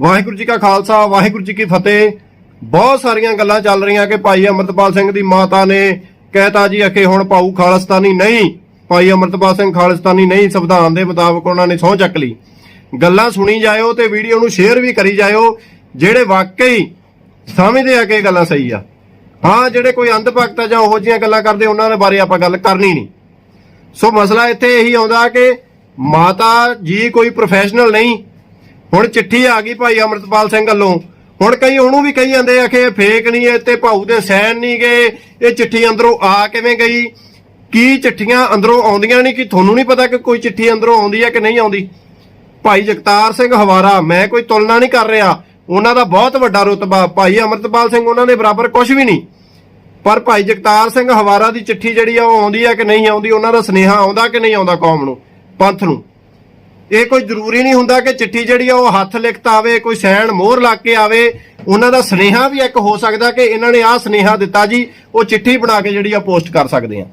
ਵਾਹਿਗੁਰੂ ਜੀ ਕਾ ਖਾਲਸਾ, ਵਾਹਿਗੁਰੂ ਜੀ ਕੀ ਫਤਿਹ। ਬਹੁਤ ਸਾਰੀਆਂ ਗੱਲਾਂ ਚੱਲ ਰਹੀਆਂ ਕਿ ਭਾਈ ਅਮਰਤਪਾਲ ਸਿੰਘ ਦੀ ਮਾਤਾ ਨੇ ਕਹਿਤਾ ਜੀ ਅਕੇ ਹੁਣ ਪਾਉ ਖਾਲਸਤਾਨੀ ਨਹੀਂ। ਭਾਈ ਅਮਰਤਪਾਲ ਸਿੰਘ ਖਾਲਸਤਾਨੀ ਨਹੀਂ, ਸੰਵਿਧਾਨ ਦੇ ਮੁਤਾਬਕ ਉਹਨਾਂ ਨੇ ਸਹੁੰ ਚੱਕ ਲਈ। ਗੱਲਾਂ ਸੁਣੀ ਜਾਇਓ ਤੇ ਵੀਡੀਓ ਨੂੰ ਸ਼ੇਅਰ ਵੀ ਕਰੀ ਜਾਇਓ, ਜਿਹੜੇ ਵਾਕਈ ਸਮਝਦੇ ਆ ਕਿ ਇਹ ਗੱਲਾਂ ਸਹੀ ਆ। ਹਾਂ, ਜਿਹੜੇ ਕੋਈ ਅੰਧ ਭਗਤ ਆ ਜਾਂ ਉਹੋ ਜਿਹੀਆਂ ਗੱਲਾਂ ਕਰਦੇ, ਉਹਨਾਂ ਦੇ ਬਾਰੇ ਆਪਾਂ ਗੱਲ ਕਰਨੀ ਨਹੀਂ। ਸੋ ਮਸਲਾ ਇੱਥੇ ਇਹੀ ਆਉਂਦਾ ਕਿ ਮਾਤਾ ਜੀ ਕੋਈ ਪ੍ਰੋਫੈਸ਼ਨਲ ਨਹੀਂ ਹੁਣ ਚਿੱਠੀ ਆ ਗਈ ਭਾਈ ਅਮਰਤਪਾਲ ਸਿੰਘ ਵੱਲੋਂ। ਹੁਣ ਕਈ ਉਹਨੂੰ ਵੀ ਕਹੀ ਜਾਂਦੇ ਆ ਕਿ ਇਹ ਫੇਕ ਨਹੀਂ ਹੈ ਤੇ ਭਾਊ ਦੇ ਸਾਈਨ ਨਹੀਂ ਗਏ। ਇਹ ਚਿੱਠੀ ਅੰਦਰੋਂ ਆ ਕਿਵੇਂ ਗਈ? ਕੀ ਚਿੱਠੀਆਂ ਅੰਦਰੋਂ ਆਉਂਦੀਆਂ ਨਹੀਂ? ਕਿ ਤੁਹਾਨੂੰ ਨਹੀਂ ਪਤਾ ਕਿ ਕੋਈ ਚਿੱਠੀ ਅੰਦਰੋਂ ਆਉਂਦੀ ਹੈ ਕਿ ਨਹੀਂ ਆਉਂਦੀ? ਭਾਈ ਜਗਤਾਰ ਸਿੰਘ ਹਵਾਰਾ, ਮੈਂ ਕੋਈ ਤੁਲਨਾ ਨਹੀਂ ਕਰ ਰਿਹਾ। ਉਹਨਾਂ ਦਾ ਬਹੁਤ ਵੱਡਾ ਰੁਤਬਾ। ਭਾਈ ਅਮਰਤਪਾਲ ਸਿੰਘ ਉਹਨਾਂ ਦੇ ਬਰਾਬਰ ਕੁਝ ਵੀ ਨਹੀਂ। ਪਰ ਭਾਈ ਜਗਤਾਰ ਸਿੰਘ ਹਵਾਰਾ ਦੀ ਚਿੱਠੀ ਜਿਹੜੀ ਆ, ਉਹ ਆਉਂਦੀ ਹੈ ਕਿ ਨਹੀਂ ਆਉਂਦੀ? ਉਹਨਾਂ ਦਾ ਸੁਨੇਹਾ ਆਉਂਦਾ ਕਿ ਨਹੀਂ ਆਉਂਦਾ ਕੌਮ ਨੂੰ, ਪੰਥ ਨੂੰ? ਇਹ ਕੋਈ ਜ਼ਰੂਰੀ ਨਹੀਂ ਹੁੰਦਾ ਕਿ ਚਿੱਠੀ ਜਿਹੜੀ ਆ ਉਹ ਹੱਥ ਲਿਖਤ ਆਵੇ, ਕੋਈ ਸੈਨ ਮੋਹਰ ਲਾ ਕੇ ਆਵੇ। ਉਹਨਾਂ ਦਾ ਸੁਨੇਹਾ ਵੀ ਇੱਕ ਹੋ ਸਕਦਾ ਕਿ ਇਹਨਾਂ ਨੇ ਆਹ ਸੁਨੇਹਾ ਦਿੱਤਾ ਜੀ, ਉਹ ਚਿੱਠੀ ਬਣਾ ਕੇ ਜਿਹੜੀ ਆ ਪੋਸਟ ਕਰ ਸਕਦੇ ਆ।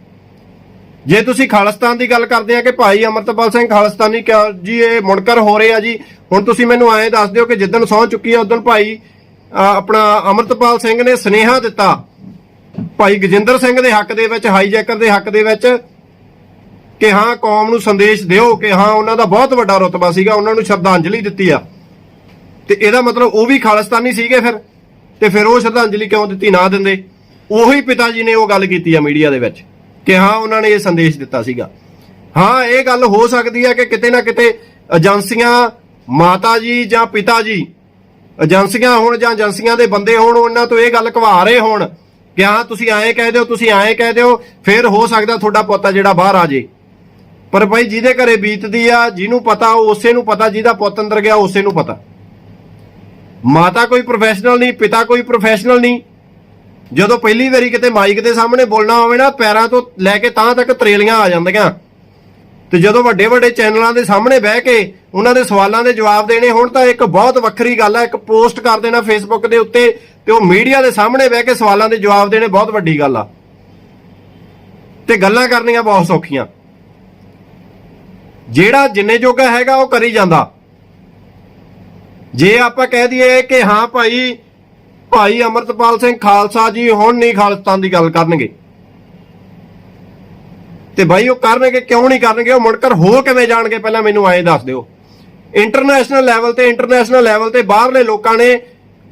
ਜੇ ਤੁਸੀਂ ਖਾਲਿਸਤਾਨ ਦੀ ਗੱਲ ਕਰਦੇ ਆ ਕਿ ਭਾਈ ਅਮਰਤਪਾਲ ਸਿੰਘ ਖਾਲਿਸਤਾਨੀ ਜੀ, ਇਹ ਮੁਨਕਰ ਹੋ ਰਹੇ ਆ ਜੀ। ਹੁਣ ਤੁਸੀਂ ਮੈਨੂੰ ਐਂ ਦੱਸ ਦਿਓ ਕਿ ਜਿੱਦਣ ਸਹੁੰ ਚੁੱਕੀ ਆ, ਉਦੋਂ ਭਾਈ ਆਪਣਾ ਅਮਰਤਪਾਲ ਸਿੰਘ ਨੇ ਸੁਨੇਹਾ ਦਿੱਤਾ। ਭਾਈ ਗਜਿੰਦਰ ਸਿੰਘ ਦੇ ਹੱਕ ਦੇ ਵਿੱਚ, ਹਾਈਜੈਕਰ ਦੇ ਹੱਕ ਦੇ ਵਿੱਚ। ਕਿ ਹਾਂ, ਕੌਮ ਨੂੰ ਸੰਦੇਸ਼ ਦਿਓ ਕਿ ਹਾਂ, ਉਹਨਾਂ ਦਾ ਬਹੁਤ ਵੱਡਾ ਰੁਤਬਾ ਸੀਗਾ, ਉਹਨਾਂ ਨੂੰ ਸ਼ਰਧਾਂਜਲੀ ਦਿੱਤੀ ਆ। ਤੇ ਇਹਦਾ ਮਤਲਬ ਉਹ ਵੀ ਖਾਲਿਸਤਾਨੀ ਸੀਗੇ ਫਿਰ, ਤੇ ਫਿਰ ਉਹ ਸ਼ਰਧਾਂਜਲੀ ਕਿਉਂ ਦਿੱਤੀ, ਨਾ ਦਿੰਦੇ? ਉਹੀ ਪਿਤਾ ਜੀ ਨੇ ਉਹ ਗੱਲ ਕੀਤੀ ਆ ਮੀਡੀਆ ਦੇ ਵਿੱਚ, ਕਿ ਹਾਂ, ਉਹਨਾਂ ਨੇ ਇਹ ਸੰਦੇਸ਼ ਦਿੱਤਾ ਸੀਗਾ। ਹਾਂ, ਇਹ ਗੱਲ ਹੋ ਸਕਦੀ ਹੈ ਕਿ ਕਿਤੇ ਨਾ ਕਿਤੇ ਏਜੰਸੀਆਂ, ਮਾਤਾ ਜੀ ਜਾਂ ਪਿਤਾ ਜੀ, ਏਜੰਸੀਆਂ ਹੋਣ ਜਾਂ ਏਜੰਸੀਆਂ ਦੇ ਬੰਦੇ ਹੋਣ, ਉਹਨਾਂ ਤੋਂ ਇਹ ਗੱਲ ਘਵਾ ਰਹੇ ਹੋਣ ਕਿ ਹਾਂ, ਤੁਸੀਂ ਐਂ ਕਹਿ ਦਿਓ, ਤੁਸੀਂ ਐਂ ਕਹਿ ਦਿਓ, ਫਿਰ ਹੋ ਸਕਦਾ ਤੁਹਾਡਾ ਪੁੱਤ ਜਿਹੜਾ ਬਾਹਰ ਆ ਜੇ। ਪਰ ਭਾਈ ਜਿਹਦੇ ਘਰੇ ਬੀਤਦੀ ਆ, ਜਿਹਨੂੰ ਪਤਾ, ਉਸੇ ਨੂੰ ਪਤਾ, ਜਿਹਦਾ ਪੁੱਤ ਅੰਦਰ ਗਿਆ, ਉਸੇ ਨੂੰ ਪਤਾ। ਮਾਤਾ ਕੋਈ ਪ੍ਰੋਫੈਸ਼ਨਲ ਨਹੀਂ, ਪਿਤਾ ਕੋਈ ਪ੍ਰੋਫੈਸ਼ਨਲ ਨਹੀਂ। ਜਦੋਂ ਪਹਿਲੀ ਵਾਰੀ ਕਿਤੇ ਮਾਈਕ ਦੇ ਸਾਹਮਣੇ ਬੋਲਣਾ ਹੋਵੇ ਨਾ, ਪੈਰਾਂ ਤੋਂ ਲੈ ਕੇ ਤਾਂ ਤੱਕ ਤਰੇਲੀਆਂ ਆ ਜਾਂਦੀਆਂ। ਤੇ ਜਦੋਂ ਵੱਡੇ ਵੱਡੇ ਚੈਨਲਾਂ ਦੇ ਸਾਹਮਣੇ ਬਹਿ ਕੇ ਉਹਨਾਂ ਦੇ ਸਵਾਲਾਂ ਦੇ ਜਵਾਬ ਦੇਣੇ ਹੁਣ, ਤਾਂ ਇੱਕ ਬਹੁਤ ਵੱਖਰੀ ਗੱਲ ਹੈ ਇੱਕ ਪੋਸਟ ਕਰ ਦੇਣਾ ਫੇਸਬੁੱਕ ਦੇ ਉੱਤੇ, ਤੇ ਉਹ ਮੀਡੀਆ ਦੇ ਸਾਹਮਣੇ ਬਹਿ ਕੇ ਸਵਾਲਾਂ ਦੇ ਜਵਾਬ ਦੇਣੇ ਬਹੁਤ ਵੱਡੀ ਗੱਲ ਆ। ਤੇ ਗੱਲਾਂ ਕਰਨੀਆਂ ਬਹੁਤ ਸੌਖੀਆਂ। ਜਿਹੜਾ ਜਿੰਨੇ ਜੋਗਾ ਹੈਗਾ ਉਹ ਕਰੀ ਜਾਂਦਾ। ਜੇ ਆਪਾਂ ਕਹਿ ਦਈਏ ਕਿ ਹਾਂ ਭਾਈ ਭਾਈ ਅਮਰਤਪਾਲ ਸਿੰਘ ਖਾਲਸਾ ਜੀ ਹੁਣ ਨਹੀਂ ਖਾਲਸਤਾਨ ਦੀ ਗੱਲ ਕਰਨਗੇ। ਤੇ ਭਾਈ ਉਹ ਕਰਨਗੇ, ਕਿਉਂ ਨਹੀਂ ਕਰਨਗੇ, ਉਹ ਮੁੜਕਰ ਹੋ ਕਿਵੇਂ ਜਾਣਗੇ? ਪਹਿਲਾਂ ਮੈਨੂੰ ਐਂ ਦੱਸ ਦਿਓ। ਇੰਟਰਨੈਸ਼ਨਲ ਲੈਵਲ ਤੇ ਇੰਟਰਨੈਸ਼ਨਲ ਲੈਵਲ ਤੇ ਬਾਹਰਲੇ ਲੋਕਾਂ ਨੇ,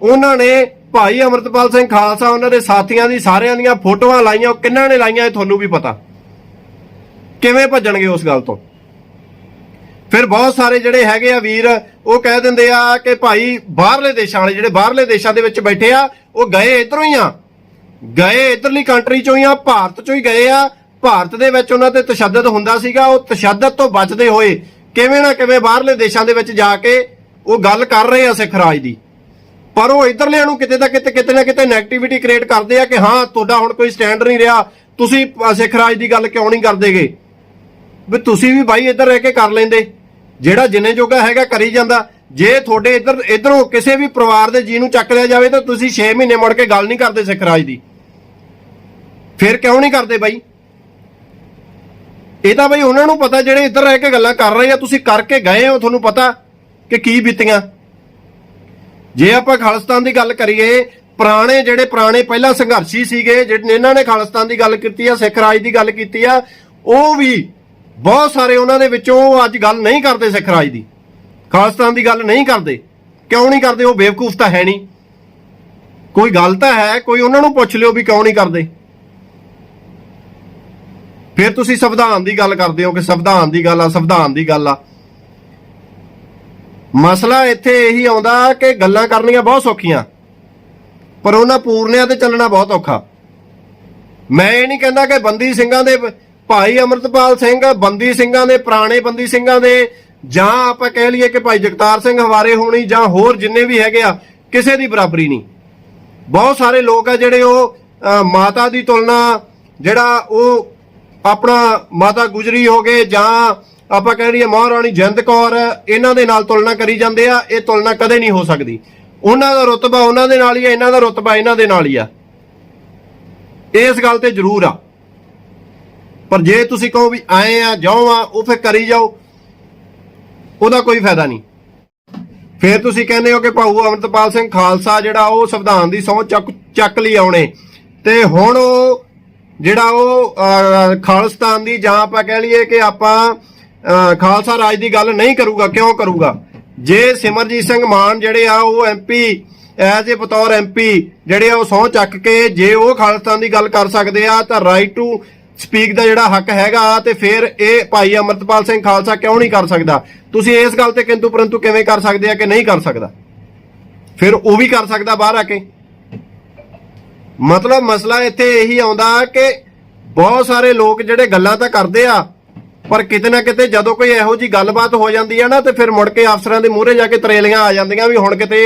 ਉਹਨਾਂ ਨੇ ਭਾਈ ਅਮਰਤਪਾਲ ਸਿੰਘ ਖਾਲਸਾ, ਉਹਨਾਂ ਦੇ ਸਾਥੀਆਂ ਦੀ ਸਾਰਿਆਂ ਦੀਆਂ ਫੋਟੋਆਂ ਲਾਈਆਂ, ਉਹ ਕਿੰਨਾਂ ਨੇ ਲਾਈਆਂ ਇਹ ਤੁਹਾਨੂੰ ਵੀ ਪਤਾ। ਕਿਵੇਂ ਭੱਜਣਗੇ ਉਸ ਗੱਲ ਤੋਂ? ਫਿਰ ਬਹੁਤ ਸਾਰੇ ਜਿਹੜੇ ਹੈਗੇ ਆ ਵੀਰ, ਉਹ ਕਹਿ ਦਿੰਦੇ ਆ ਕਿ ਭਾਈ ਬਾਹਰਲੇ ਦੇਸ਼ਾਂ ਵਾਲੇ ਜਿਹੜੇ ਬਾਹਰਲੇ ਦੇਸ਼ਾਂ ਦੇ ਵਿੱਚ ਬੈਠੇ ਆ, ਉਹ ਗਏ ਇਧਰੋਂ ਹੀ ਆ। ਗਏ ਇਧਰਲੀ ਕੰਟਰੀ ਚੋਂ ਹੀ ਆ, ਭਾਰਤ ਚੋਂ ਹੀ ਗਏ ਆ। ਭਾਰਤ ਦੇ ਵਿੱਚ ਉਹਨਾਂ ਤੇ ਤਸ਼ੱਦਦ ਹੁੰਦਾ ਸੀਗਾ, ਉਹ ਤਸ਼ੱਦਦ ਤੋਂ ਬਚਦੇ ਹੋਏ ਕਿਵੇਂ ਨਾ ਕਿਵੇਂ ਬਾਹਰਲੇ ਦੇਸ਼ਾਂ ਦੇ ਵਿੱਚ ਜਾ ਕੇ ਉਹ ਗੱਲ ਕਰ ਰਹੇ ਆ ਸਿੱਖ ਰਾਜ ਦੀ। ਪਰ ਉਹ ਇਧਰਲਿਆਂ ਨੂੰ ਕਿਤੇ ਨਾ ਕਿਤੇ ਕਿਤੇ ਨਾ ਕਿਤੇ 네ਗੇਟਿਵਿਟੀ ਕ੍ਰੀਏਟ ਕਰਦੇ ਆ ਕਿ ਹਾਂ, ਤੁਹਾਡਾ ਹੁਣ ਕੋਈ ਸਟੈਂਡ ਨਹੀਂ ਰਿਹਾ, ਤੁਸੀਂ ਸਿੱਖ ਰਾਜ ਦੀ ਗੱਲ ਕਿਉਂ ਨਹੀਂ ਕਰਦੇਗੇ ਵੀ ਤੁਸੀਂ ਵੀ ਬਾਈ ਇੱਧਰ ਰਹਿ ਕੇ ਕਰ ਲੈਂਦੇ। ਜਿਹੜਾ ਜਿੰਨੇ ਜੋਗਾ ਹੈਗਾ ਕਰੀ ਜਾਂਦਾ। ਜੇ ਤੁਹਾਡੇ ਇੱਧਰ, ਇੱਧਰੋਂ ਕਿਸੇ ਵੀ ਪਰਿਵਾਰ ਦੇ ਜੀ ਨੂੰ ਚੱਕ ਲਿਆ ਜਾਵੇ ਤਾਂ ਤੁਸੀਂ 6 ਮਹੀਨੇ ਮੁੜ ਕੇ ਗੱਲ ਨਹੀਂ ਕਰਦੇ ਸਿੱਖ ਰਾਜ ਦੀ। ਫਿਰ ਕਿਉਂ ਨਹੀਂ ਕਰਦੇ ਬਾਈ? ਇਹ ਤਾਂ ਬਈ ਉਹਨਾਂ ਨੂੰ ਪਤਾ ਜਿਹੜੇ ਇੱਧਰ ਰਹਿ ਕੇ ਗੱਲਾਂ ਕਰ ਰਹੇ ਆ। ਤੁਸੀਂ ਕਰਕੇ ਗਏ ਹੋ, ਤੁਹਾਨੂੰ ਪਤਾ ਕਿ ਕੀ ਬੀਤੀਆਂ। ਜੇ ਆਪਾਂ ਖਾਲਿਸਤਾਨ ਦੀ ਗੱਲ ਕਰੀਏ, ਪੁਰਾਣੇ ਜਿਹੜੇ ਪੁਰਾਣੇ ਪਹਿਲਾਂ ਸੰਘਰਸ਼ੀ ਸੀਗੇ ਜਿਹੜੇ ਇਹਨਾਂ ਨੇ ਖਾਲਿਸਤਾਨ ਦੀ ਗੱਲ ਕੀਤੀ ਆ, ਸਿੱਖ ਰਾਜ ਦੀ ਗੱਲ ਕੀਤੀ ਆ, ਉਹ ਵੀ ਬਹੁਤ ਸਾਰੇ ਉਹਨਾਂ ਦੇ ਵਿੱਚੋਂ ਅੱਜ ਗੱਲ ਨਹੀਂ ਕਰਦੇ ਸਿੱਖ ਰਾਜ ਦੀ। ਖਾਲਿਸਤਾਨ ਦੀ ਗੱਲ ਨਹੀਂ ਕਰਦੇ। ਕਿਉਂ ਨਹੀਂ ਕਰਦੇ? ਉਹ ਬੇਵਕੂਫ ਤਾਂ ਹੈ ਨਹੀਂ। ਕੋਈ ਗੱਲ ਤਾਂ ਹੈ, ਕੋਈ ਉਹਨਾਂ ਨੂੰ ਪੁੱਛ ਲਿਓ ਵੀ ਕਿਉਂ ਨਹੀਂ ਕਰਦੇ। ਫਿਰ ਤੁਸੀਂ ਸੰਵਿਧਾਨ ਦੀ ਗੱਲ ਕਰਦੇ ਹੋ ਕਿ ਸੰਵਿਧਾਨ ਦੀ ਗੱਲ ਆ, ਸੰਵਿਧਾਨ ਦੀ ਗੱਲ ਆ। ਮਸਲਾ ਇੱਥੇ ਇਹੀ ਆਉਂਦਾ ਕਿ ਗੱਲਾਂ ਕਰਨੀਆਂ ਬਹੁਤ ਸੌਖੀਆਂ। ਪਰ ਉਹਨਾਂ ਪੂਰਨਿਆਂ ਤੇ ਚੱਲਣਾ ਬਹੁਤ ਔਖਾ। ਮੈਂ ਇਹ ਨਹੀਂ ਕਹਿੰਦਾ ਕਿ ਬੰਦੀ ਸਿੰਘਾਂ ਦੇ ਭਾਈ ਅਮਰਤਪਾਲ ਸਿੰਘ, ਬੰਦੀ ਸਿੰਘਾਂ ਦੇ, ਪੁਰਾਣੇ ਬੰਦੀ ਸਿੰਘਾਂ ਦੇ, ਜਾਂ ਆਪਾਂ ਕਹਿ ਲਈਏ ਕਿ ਭਾਈ ਜਗਤਾਰ ਸਿੰਘ ਹਵਾਰੇ ਹੋਣੀ ਜਾਂ ਹੋਰ ਜਿੰਨੇ ਵੀ ਹੈਗੇ ਆ, ਕਿਸੇ ਦੀ ਬਰਾਬਰੀ ਨਹੀਂ। ਬਹੁਤ ਸਾਰੇ ਲੋਕ ਆ ਜਿਹੜੇ ਉਹ ਮਾਤਾ ਦੀ ਤੁਲਨਾ, ਜਿਹੜਾ ਉਹ ਆਪਣਾ ਮਾਤਾ ਗੁਜਰੀ ਹੋ ਗਏ ਜਾਂ ਆਪਾਂ ਕਹਿ ਲਈਏ ਮਹਾਰਾਣੀ ਜਿੰਦ ਕੌਰ, ਇਹਨਾਂ ਦੇ ਨਾਲ ਤੁਲਨਾ ਕਰੀ ਜਾਂਦੇ ਆ, ਇਹ ਤੁਲਨਾ ਕਦੇ ਨਹੀਂ ਹੋ ਸਕਦੀ। ਉਹਨਾਂ ਦਾ ਰੁਤਬਾ ਉਹਨਾਂ ਦੇ ਨਾਲ ਹੀ ਆ, ਇਹਨਾਂ ਦਾ ਰੁਤਬਾ ਇਹਨਾਂ ਦੇ ਨਾਲ ਹੀ ਆ। ਇਸ ਗੱਲ ਤੇ ਜ਼ਰੂਰ ਆ। ਪਰ ਜੇ ਤੁਸੀਂ ਕਹੋ ਵੀ ਆਏ ਆ ਜਾਓ ਆ ਉਹ ਫਿਰ ਕਰੀ ਜਾਓ ਉਹਦਾ ਕੋਈ ਫਾਇਦਾ ਨਹੀਂ। ਫਿਰ ਤੁਸੀਂ ਕਹਿੰਦੇ ਹੋ ਕਿ ਭਾਊ ਅਮਰਤਪਾਲ ਸਿੰਘ ਖਾਲਸਾ ਜਿਹੜਾ ਉਹ ਸੰਵਿਧਾਨ ਦੀ ਸਹੁੰ ਚੱਕ ਚੱਕ ਲਈ ਆਉਣੇ। ਤੇ ਹੁਣ ਉਹ ਜਿਹੜਾ ਉਹ ਅਹ, ਦੀ ਜਾਂ ਆਪਾਂ ਕਹਿ ਲਈਏ ਕਿ ਆਪਾਂ ਖਾਲਸਾ ਰਾਜ ਦੀ ਗੱਲ ਨਹੀਂ ਕਰੂਗਾ ਕਿਉਂ ਕਰੂਗਾ? ਜੇ ਸਿਮਰਜੀਤ ਸਿੰਘ ਮਾਨ ਜਿਹੜੇ ਆ ਉਹ ਐਮਪੀ ਐਜ਼ ਏ ਬਤੌਰ ਐਮਪੀ ਜਿਹੜੇ ਆ ਉਹ ਸਹੁੰ ਚੱਕ ਕੇ ਜੇ ਉਹ ਖਾਲਿਸਤਾਨ ਦੀ ਗੱਲ ਕਰ ਸਕਦੇ ਆ ਤਾਂ ਰਾਈਟ ਟੂ ਸਪੀਕ ਦਾ ਜਿਹੜਾ ਹੱਕ ਹੈਗਾ ਤੇ ਫਿਰ ਇਹ ਭਾਈ ਅਮਰਤਪਾਲ ਸਿੰਘ ਖਾਲਸਾ ਕਿਉਂ ਨਹੀਂ ਕਰ ਸਕਦਾ? ਤੁਸੀਂ ਇਸ ਗੱਲ ਤੇ ਕਿੰਤੂ ਪਰੰਤੂ ਕਿਵੇਂ ਕਰ ਸਕਦੇ ਆ ਕਿ ਨਹੀਂ ਕਰ ਸਕਦਾ? ਫਿਰ ਉਹ ਵੀ ਕਰ ਸਕਦਾ ਬਾਹਰ ਆ ਕੇ। ਮਤਲਬ ਮਸਲਾ ਇੱਥੇ ਇਹੀ ਆਉਂਦਾ ਕਿ ਬਹੁਤ ਸਾਰੇ ਲੋਕ ਜਿਹੜੇ ਗੱਲਾਂ ਤਾਂ ਕਰਦੇ ਆ, ਪਰ ਕਿਤੇ ਨਾ ਕਿਤੇ ਜਦੋਂ ਕੋਈ ਇਹੋ ਜੀ ਗੱਲਬਾਤ ਹੋ ਜਾਂਦੀ ਹੈ ਨਾ, ਤੇ ਫਿਰ ਮੁੜ ਕੇ ਅਫਸਰਾਂ ਦੇ ਮੂਹਰੇ ਜਾ ਕੇ ਤਰੇਲੀਆਂ ਆ ਜਾਂਦੀਆਂ ਵੀ ਹੁਣ ਕਿਤੇ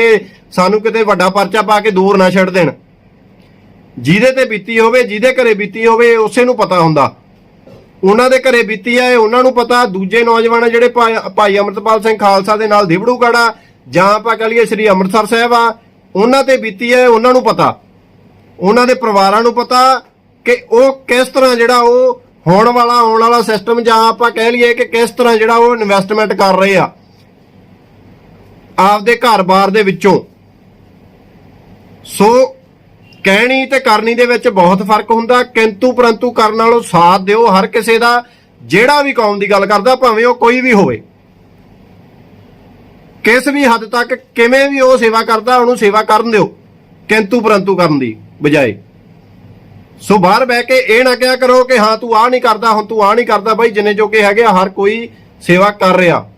ਸਾਨੂੰ ਕਿਤੇ ਵੱਡਾ ਪਰਚਾ ਪਾ ਕੇ ਦੂਰ ਨਾ ਛੱਡ ਦੇਣ। ਜਿਹਦੇ ਤੇ ਬੀਤੀ ਹੋਵੇ, ਜਿਹਦੇ ਘਰੇ ਬੀਤੀ ਹੋਵੇ ਉਸੇ ਨੂੰ ਪਤਾ ਹੁੰਦਾ। ਉਹਨਾਂ ਦੇ ਘਰੇ ਬੀਤੀ ਆ ਉਹਨਾਂ ਨੂੰ ਪਤਾ। ਦੂਜੇ ਨੌਜਵਾਨ ਜਿਹੜੇ ਭਾਈ ਭਾਈ ਅਮਰਤਪਾਲ ਸਿੰਘ ਖਾਲਸਾ ਦੇ ਨਾਲ ਦਿਬੜੂ ਗੜਾ, ਜਾਂ ਆਪਾਂ ਕਹ ਲਈਏ ਸ੍ਰੀ ਅੰਮ੍ਰਿਤਸਰ ਸਾਹਿਬ ਆ, ਉਹਨਾਂ ਤੇ ਬੀਤੀ ਹੈ ਉਹਨਾਂ ਨੂੰ ਪਤਾ। ਉਹਨਾਂ ਦੇ ਪਰਿਵਾਰਾਂ ਨੂੰ ਪਤਾ ਕਿ ਉਹ ਕਿਸ ਤਰ੍ਹਾਂ ਜਿਹੜਾ ਉਹ ਹੋਣ ਵਾਲਾ, ਆਉਣ ਵਾਲਾ ਸਿਸਟਮ ਜਾਂ ਆਪਾਂ ਕਹਿ ਲਈਏ ਕਿ ਕਿਸ ਤਰ੍ਹਾਂ ਜਿਹੜਾ ਉਹ ਇਨਵੈਸਟਮੈਂਟ ਕਰ ਰਹੇ ਆ। ਆਪਦੇ ਘਰ-ਬਾਰ ਦੇ ਵਿੱਚੋਂ। ਸੋ ਕਹਿਣੀ ਤੇ ਕਰਨੀ ਦੇ ਵਿੱਚ ਬਹੁਤ ਫ਼ਰਕ ਹੁੰਦਾ, ਕਿੰਤੂ ਪਰੰਤੂ ਕਰਨ ਨਾਲੋਂ ਸਾਥ ਦਿਓ ਹਰ ਕਿਸੇ ਦਾ, ਜਿਹੜਾ ਵੀ ਕੌਮ ਦੀ ਗੱਲ ਕਰਦਾ, ਭਾਵੇਂ ਉਹ ਕੋਈ ਵੀ ਹੋਵੇ। ਕਿਸ ਵੀ ਹੱਦ ਤੱਕ ਕਿਵੇਂ ਵੀ ਉਹ ਸੇਵਾ ਕਰਦਾ, ਉਹਨੂੰ ਸੇਵਾ ਕਰਨ ਦਿਓ, ਕਿੰਤੂ ਪਰੰਤੂ ਕਰਨ ਦੀ ਬਜਾਏ। ਸੋ ਬਾਹਰ ਬਹਿ ਕੇ ਇਹ ਨਾ ਕਿਹਾ ਕਰੋ ਕਿ ਹਾਂ, ਤੂੰ ਆਹ ਨਹੀਂ ਕਰਦਾ, ਹੁਣ ਤੂੰ ਆਹ ਨਹੀਂ ਕਰਦਾ, ਬਾਈ ਜਿੰਨੇ ਜੋਗੇ ਹੈਗੇ ਆ, ਹਰ ਕੋਈ ਸੇਵਾ ਕਰ ਰਿਹਾ।